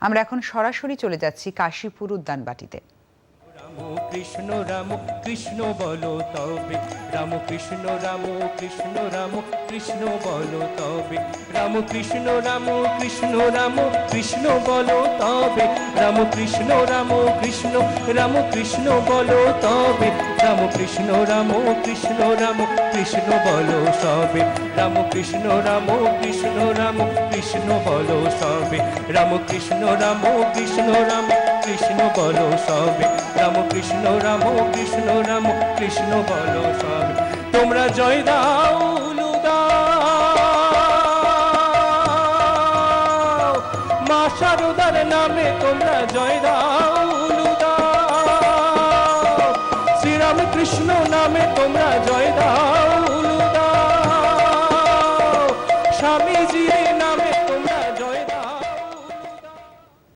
আমরা এখন সরাসরি চলে যাচ্ছি কাশীপুর উদ্যানবাটিতে। কৃষ্ণ, রাম কৃষ্ণ বলো তবে। রাম কৃষ্ণ রাম কৃষ্ণ রাম কৃষ্ণ বলো তবে। রাম কৃষ্ণ রাম কৃষ্ণ রাম কৃষ্ণ বলো তবে রাম কৃষ্ণ রাম কৃষ্ণ রাম কৃষ্ণ বলো তবে রাম কৃষ্ণ রাম কৃষ্ণ রাম কৃষ্ণ বলো সবে রাম কৃষ্ণ রাম কৃষ্ণ রাম কৃষ্ণ বলো সবে রাম কৃষ্ণ রাম কৃষ্ণ রাম কৃষ্ণ বলো সবে রাম কৃষ্ণ রাম কৃষ্ণ রাম কৃষ্ণ বলো সবে তোমরা জয় দাও মা সারদার নামে তোমরা জয় দাউলুদা শ্রীরাম কৃষ্ণ নামে তোমরা জয় দাউলুদা স্বামীজি নাম